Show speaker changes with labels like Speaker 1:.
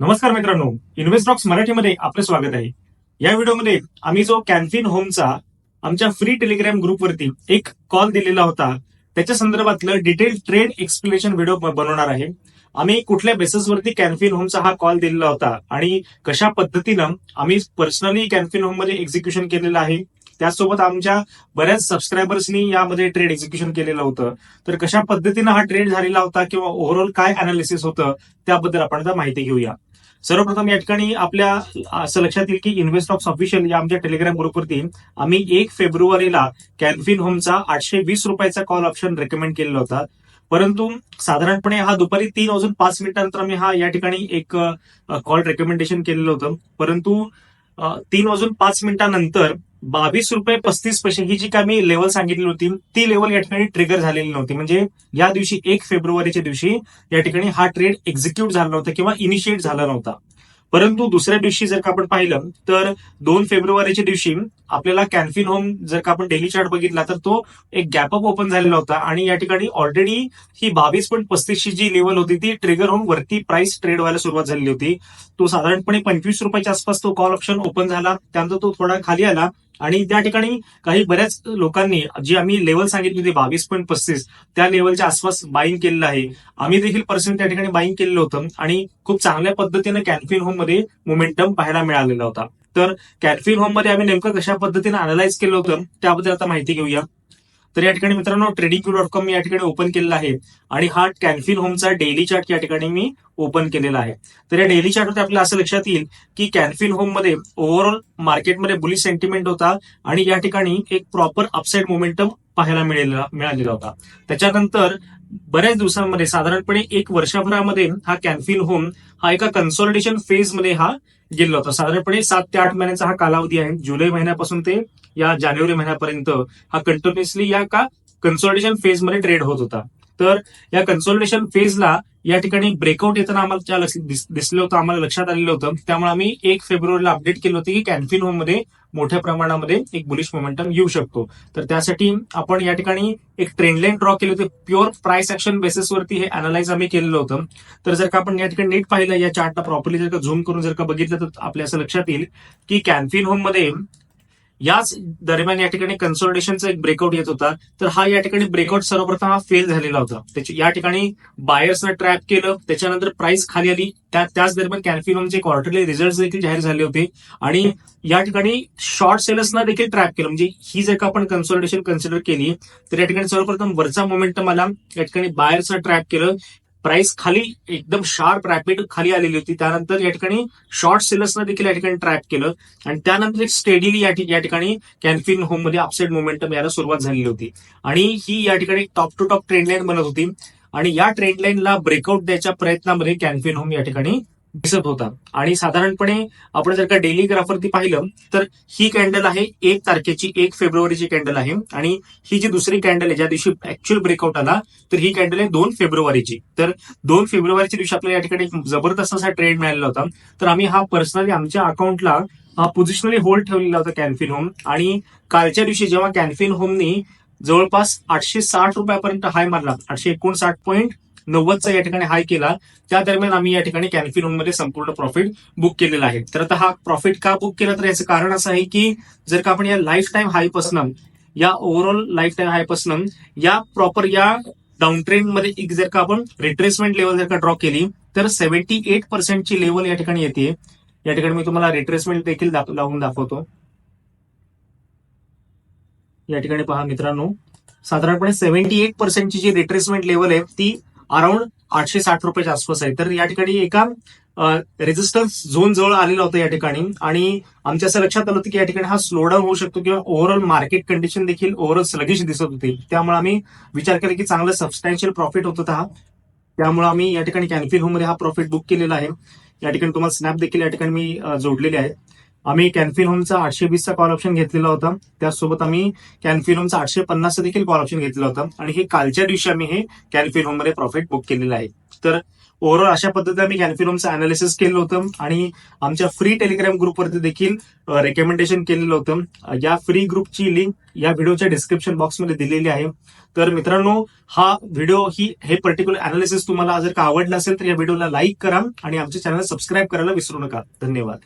Speaker 1: नमस्कार मित्रांनो इन्व्हेस्टॉक्स मराठीमध्ये आपलं स्वागत आहे. या व्हिडिओमध्ये आम्ही जो कॅन्फिन होमचा आमच्या फ्री टेलिग्राम ग्रुपवरती एक कॉल दिलेला होता त्याच्या संदर्भातलं डिटेल ट्रेड एक्सप्लेनेशन व्हिडिओ बनवणार आहे. आम्ही कुठल्या बेसिसवरती कॅन्फिन होमचा हा कॉल दिलेला होता आणि कशा पद्धतीनं आम्ही पर्सनली कॅन्फिन होममध्ये एक्झिक्युशन केलेलं आहे त्याचसोबत आमच्या बऱ्याच सबस्क्रायबर्सनी यामध्ये ट्रेड एक्झिक्युशन केलेलं होतं. तर कशा पद्धतीनं हा ट्रेड झालेला होता किंवा ओव्हरऑल काय अनालिसिस होतं त्याबद्दल आपण आता माहिती घेऊया. सर्वप्रथम या ठिकाणी आपल्या असं लक्षात येईल की इन्व्हेस्ट ऑफ ऑफिशियल या आमच्या टेलिग्राम ग्रुपवरती आम्ही एक फेब्रुवारीला कॅन्फिन होमचा आठशे वीस रुपयाचा कॉल ऑप्शन रेकमेंड केलेला होता. परंतु साधारणपणे हा दुपारी तीन वाजून पाच मिनिटानंतर आम्ही हा या ठिकाणी एक कॉल रेकमेंडेशन केलेलं होतं. परंतु तीन वाजून पाच मिनिटानंतर बावीस रुपये पस्तीस पैसे ही जी काय मी लेवल सांगितली होती ती लेवल या ठिकाणी ट्रिगर झालेली नव्हती. म्हणजे या दिवशी एक फेब्रुवारीच्या दिवशी या ठिकाणी हा ट्रेड एक्झिक्यूट झाला नव्हता किंवा इनिशिएट झाला नव्हता. परंतु दुसऱ्या दिवशी जर का आपण पाहिलं तर दोन फेब्रुवारीच्या दिवशी आपल्याला कॅन्फिन होम जर का आपण डेली चार्ट बघितला तर तो एक गॅपअप ओपन झालेला होता. आणि या ठिकाणी ऑलरेडी ही बावीस पॉईंट पस्तीसची जी लेवल होती ती ट्रिगर होऊन वरती प्राइस ट्रेड व्हायला सुरुवात झालेली होती. तो साधारणपणे पंचवीस रुपयाच्या आसपास तो कॉल ऑप्शन ओपन झाला. त्यानंतर तो थोडा खाली आला. आणि त्या ठिकाणी काही बऱ्याच लोकांनी जी आम्ही लेवल सांगितली होती बावीस पॉईंट पस्तीस त्या लेवलच्या आसपास बाईंग केलेलं आहे. आम्ही देखील पर्सेंट त्या ठिकाणी बाईंग केलेलं होतं. आणि खूप चांगल्या पद्धतीने कॅन्फिन होम मध्ये मोमेंटम पाहायला मिळालेला होता. तर कॅटफिल होममध्ये आम्ही नेमकं कशा पद्धतीने अनालाइज केलं होतं त्याबद्दल आता माहिती घेऊया. तर या ठिकाणी मित्रांनो ट्रेडिंग क्यू डॉट कॉम मी या ठिकाणी ओपन केलेला आहे. आणि हा कॅनफिल होमचा डेली चार्ट या ठिकाणी मी ओपन केलेला आहे. तर या डेली चार्टमध्ये आपल्याला असं लक्षात येईल की कॅनफिल होममध्ये ओव्हरऑल मार्केटमध्ये बुलिश सेंटिमेंट होता. आणि या ठिकाणी एक प्रॉपर अपसाईड मोमेंटम पाहायला मिळेला मिळालेला होता. त्याच्यानंतर बऱ्याच दिवसांमध्ये साधारणपणे एक वर्षभरामध्ये हा कॅन्फिन होम हा एका कन्सॉलिडेशन फेजमध्ये हा गेला होता. साधारणपणे सात ते आठ महिन्याचा हा कालावधी आहे. जुलै महिन्यापासून ते या जानेवारी महिन्यापर्यंत हा कंटिन्युअसली या का कन्सॉलिडेशन फेजमध्ये ट्रेड होत होता. तर या कन्सॉलिडेशन फेजला या ठिकाणी ब्रेकआउट येताना आम्हाला दिसलं होतं आम्हाला लक्षात आलेलं होतं. त्यामुळे आम्ही एक फेब्रुवारीला अपडेट केलं होतं की कॅन्फिन होममध्ये मोठ्या प्रमाणामध्ये एक बुलिश मोमेंटम येऊ शकतो. तर त्यासाठी आपण या ठिकाणी एक ट्रेंड लाईन ड्रॉ केली होती. प्युअर प्राइस ऍक्शन बेसिसवरती हे अनालाइज आम्ही केलेलं होतं. तर जर का आपण या ठिकाणी नीट पाहिलं या चार्टला प्रॉपरली जर का झूम करून जर का बघितलं तर आपल्या असं लक्षात येईल की कॅन्फिन होममध्ये याच दरम्यान या ठिकाणी कन्सोल्टेशनचा एक ब्रेकआउट येत होता. तर हा या ठिकाणी ब्रेकआउट सर्वप्रथम हा फेल झालेला होता. त्याची या ठिकाणी बायर्सनं ट्रॅप केलं. त्याच्यानंतर प्राइस खाली आली. त्या त्याच दरम्यान कॅन्फिनोमचे क्वार्टरली रिझल्ट देखील जाहीर झाले होते. आणि या ठिकाणी शॉर्ट सेलर्सना देखील ट्रॅप केलं. म्हणजे ही जर का आपण कन्सोल्टेशन कन्सिडर केली तर या ठिकाणी सर्वप्रथम वरचा मोमेंटम आला. या ठिकाणी बायर्सनं ट्रॅप केलं. प्राइस खाली एकदम शार्प रॅपिड खाली आलेली होती. त्यानंतर या ठिकाणी शॉर्ट सेलर्सना देखील या ठिकाणी ट्रॅप केलं. आणि त्यानंतर एक स्टेडीली या ठिकाणी कॅन्फिन होममध्ये अपसाइड मोमेंटम यायला सुरुवात झालेली होती. आणि ही या ठिकाणी top to top trend line बनत होती. आणि या ट्रेंड लाईनला ब्रेकआउट द्यायच्या प्रयत्नामध्ये कॅन्फिन होम या ठिकाणी दिसत होता. आणि साधारणपणे आपण जर का डेली ग्राफवरती पाहिलं तर ही कॅन्डल आहे एक तारखेची एक फेब्रुवारीची कॅन्डल आहे. आणि ही जी दुसरी कॅन्डल आहे ज्या दिवशी ऍक्च्युअल ब्रेकआउट आला तर ही कॅन्डल आहे दोन फेब्रुवारीची. तर दोन फेब्रुवारीच्या दिवशी आपल्याला या ठिकाणी एक जबरदस्त असा ट्रेड मिळालेला होता. तर आम्ही हा पर्सनली आमच्या अकाउंटला हा पोझिशनली होल्ड ठेवलेला होता कॅन्फिन होम आणि कालच्या दिवशी जेव्हा कॅन्फिन होमनी जवळपास आठशे साठ रुपयापर्यंत हाय मारला आठशे एकोणसाठ पॉईंट नव्वदचा या ठिकाणी हाय केला त्या दरम्यान आम्ही या ठिकाणी कॅन्फिनमध्ये संपूर्ण प्रॉफिट बुक केलेला आहे. तर आता हा प्रॉफिट का बुक केला तर याचं कारण असं आहे की जर का आपण या लाईफ टाईम हायपासनं या ओव्हरऑल लाईफ टाईम हायपासनं या प्रॉपर या डाऊन ट्रेंडमध्ये एक जर का आपण रिट्रेसमेंट लेवल जर का ड्रॉ केली तर सेव्हन्टी एट पर्सेंटची लेवल या ठिकाणी येते. या ठिकाणी मी तुम्हाला रिट्रेसमेंट देखील लावून दाखवतो. या ठिकाणी पहा मित्रांनो साधारणपणे सेव्हन्टी एट पर्सेंटची जी रिट्रेसमेंट लेवल आहे ती अराउंड आठशे साठ रुपयाच्या आसपास आहे तर या ठिकाणी एका रेजिस्टन्स झोन जवळ आलेला होता या ठिकाणी. आणि आमच्या असं लक्षात आलं होतं की या ठिकाणी हा स्लोडाऊन होऊ शकतो किंवा ओव्हरऑल मार्केट कंडिशन देखील ओव्हरऑल स्लगिश दिसत होती. त्यामुळे आम्ही विचार केला की चांगलं सबस्टॅन्शियल प्रॉफिट होत होता हा. त्यामुळे आम्ही या ठिकाणी कॅन्फिन होममध्ये हा प्रॉफिट बुक केलेला आहे. या ठिकाणी तुम्हाला स्नॅप देखील या ठिकाणी मी जोडलेले आहे. आम्ही कॅन्फिन होमचा आठशे वीसचा कॉल ऑप्शन घेतलेला होता. त्याचसोबत आम्ही कॅन्फिन होमचा आठशे पन्नासचा देखील कॉल ऑप्शन घेतलेला होता. आणि हे कालच्या दिवशी आम्ही हे कॅन्फिन होममध्ये प्रॉफिट बुक केलेलं आहे. तर ओव्हरऑल अशा पद्धतीने आम्ही कॅन्फिनोमचं अनालिसिस केलं होतं. आणि आमच्या फ्री टेलिग्राम ग्रुपवरती देखील रेकमेंडेशन केलेलं होतं. या फ्री ग्रुपची लिंक या व्हिडिओच्या डिस्क्रिप्शन बॉक्समध्ये दिलेली आहे. तर मित्रांनो हा व्हिडिओ ही हे पर्टिक्युलर अनालिसिस तुम्हाला जर का आवडलं असेल तर या व्हिडिओला लाईक करा आणि आमच्या चॅनल सबस्क्राईब करायला विसरू नका. धन्यवाद.